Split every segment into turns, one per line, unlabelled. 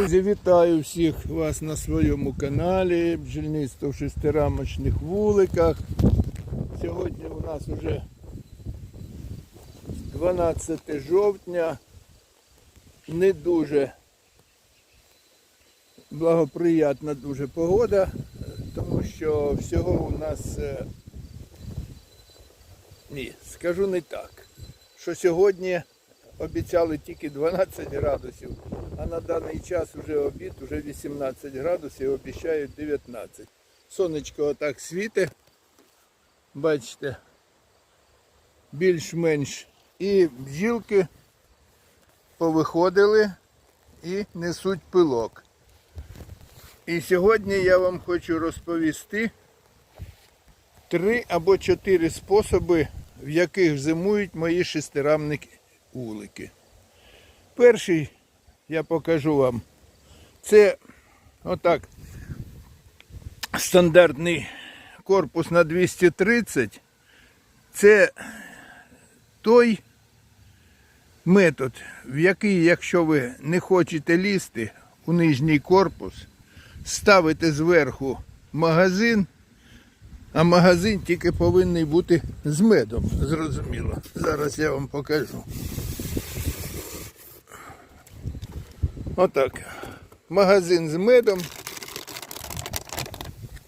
Друзі, вітаю всіх вас на своєму каналі Бджільництво в шестирамочних вуликах. Сьогодні у нас вже 12 жовтня. Не дуже благоприятна дуже погода, тому що всього у нас е, ні, скажу не так, що сьогодні обіцяли тільки 12 градусів, а на даний час вже обід, вже 18 градусів, обіцяють 19. Сонечко отак світить, бачите, більш-менш. І бджілки повиходили і несуть пилок. І сьогодні я вам хочу розповісти три або чотири способи, в яких зимують мої шестирамники вулики. Перший я покажу вам. Це отак стандартний корпус на 230. Це той метод, в який, якщо ви не хочете лізти у нижній корпус, ставите зверху магазин, а магазин тільки повинен бути з медом, зрозуміло. Зараз я вам покажу. Отак. Магазин з медом.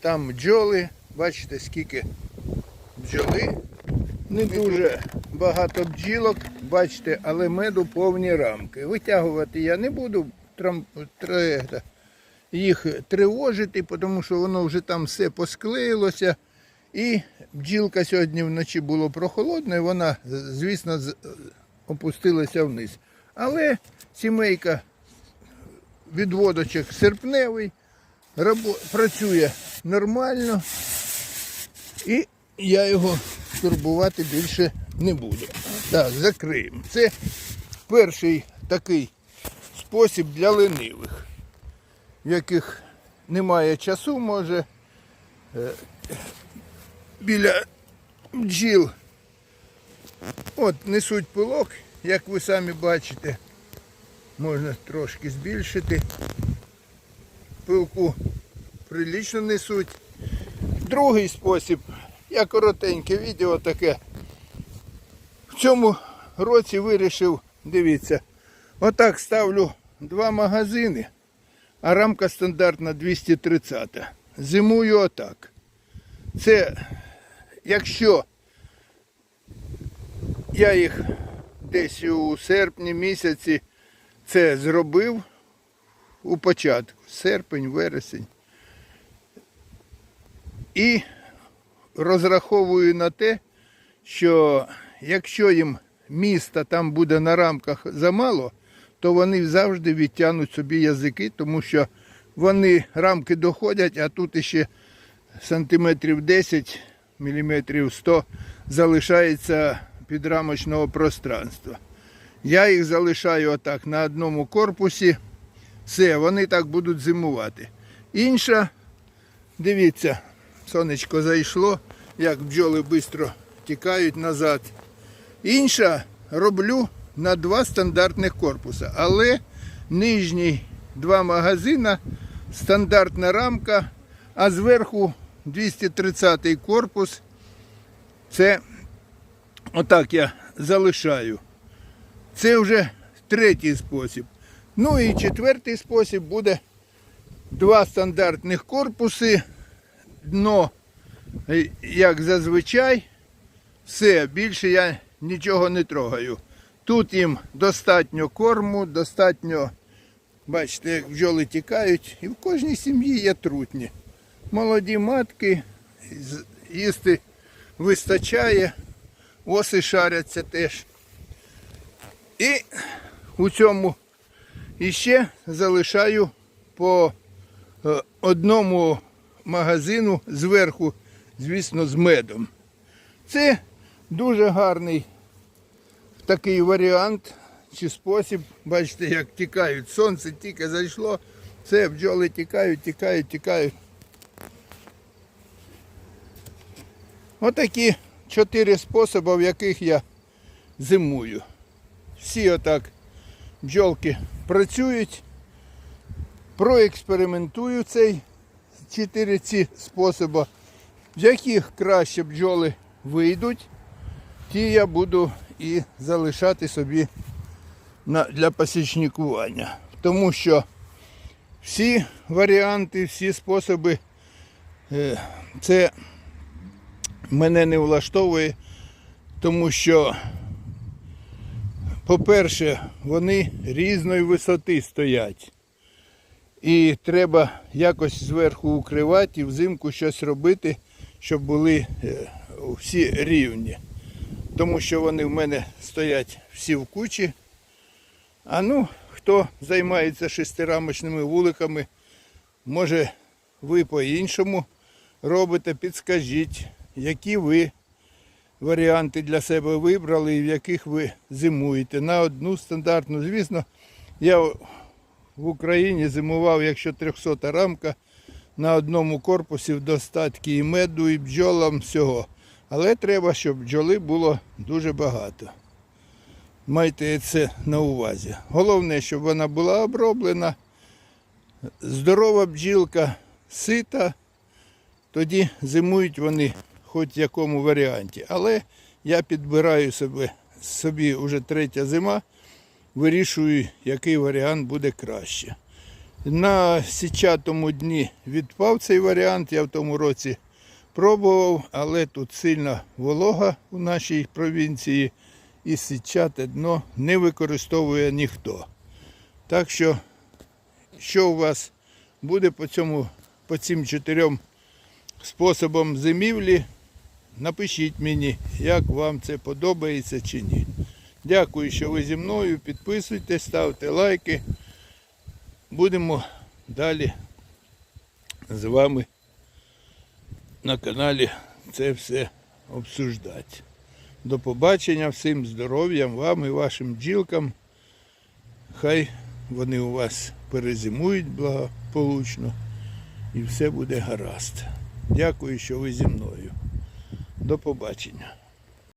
Там бджоли. Бачите, скільки бджоли. Не дуже багато бджілок, бачите, але меду повні рамки. Витягувати я не буду трам, їх тривожити, тому що воно вже там все посклеїлося. І бджілка сьогодні вночі було прохолодно, і вона, звісно, опустилася вниз. Але сімейка відводочок серпневий, працює нормально, і я його турбувати більше не буду. Так, закриємо. Це перший такий спосіб для ленивих, в яких немає часу, може е, біля бджіл. От несуть пилок, як ви самі бачите. Можна трошки збільшити. Пилку прилічно несуть. Другий спосіб, я коротеньке відео таке. В цьому році вирішив, дивіться, отак ставлю два магазини, а рамка стандартна 230. Зимую отак. Це якщо я їх десь у серпні місяці це зробив у початку, серпень, вересень. І розраховую на те, що якщо їм міста там буде на рамках замало, то вони завжди відтягнуть собі язики, тому що вони рамки доходять, а тут іще сантиметрів 10, міліметрів 100 залишається підрамочного пространства. Я їх залишаю отак на одному корпусі. Все, вони так будуть зимувати. Інша, дивіться, сонечко зайшло, як бджоли швидко тікають назад. Інша роблю на два стандартних корпуса. Але нижній два магазина, стандартна рамка, а зверху 230 корпус. Це отак я залишаю. Це вже третій спосіб. Ну і четвертий спосіб буде два стандартних корпуси, дно, е, як зазвичай, все, більше я нічого не трогаю. Тут їм достатньо корму, достатньо, бачите, як бджоли тікають, і в кожній сім'ї є трутні. Молоді матки, їсти вистачає, оси шаряться теж. І у цьому іще залишаю по е, одному магазину зверху, звісно, з медом. Це дуже гарний такий варіант чи спосіб. Бачите, як тікають. Сонце тільки зайшло, все, бджоли тікають, тікають, тікають. Отакі чотири способи, в яких я зимую. Всі отак бджолки працюють. проекспериментую цей чотири ці способи, в яких краще бджоли вийдуть, ті я буду і залишати собі для посічникування. Тому що всі варіанти, всі способи, е, це мене не влаштовує, тому що, по-перше, вони різної висоти стоять. І треба якось зверху укривати і взимку щось робити, щоб були е, всі рівні. Тому що вони в мене стоять всі в кучі. А ну, хто займається шестирамочними вуликами, може ви по-іншому робите, підскажіть, які ви варіанти для себе вибрали і в яких ви зимуєте. На одну стандартну, звісно, я в Україні зимував, якщо 300 рамка, на одному корпусі в достатки і меду, і бджолам всього. Але треба, щоб бджоли було дуже багато. Майте це на увазі. Головне, щоб вона була оброблена, здорова бджілка, сита, тоді зимують вони хоч якому варіанті. Але я підбираю себе, собі вже третя зима, вирішую, який варіант буде краще. На січатому дні відпав цей варіант, я в тому році пробував, але тут сильна волога у нашій провінції і січате дно не використовує ніхто. Так що, що у вас буде по цьому, по цим чотирьом способам зимівлі, напишіть мені, як вам це подобається чи ні. Дякую, що ви зі мною. Підписуйтесь, ставте лайки. Будемо далі з вами на каналі це все обсуждати. До побачення, всім здоров'ям, вам і вашим бджілкам. Хай вони у вас перезимують благополучно і все буде гаразд. Дякую, що ви зі мною. До побачення.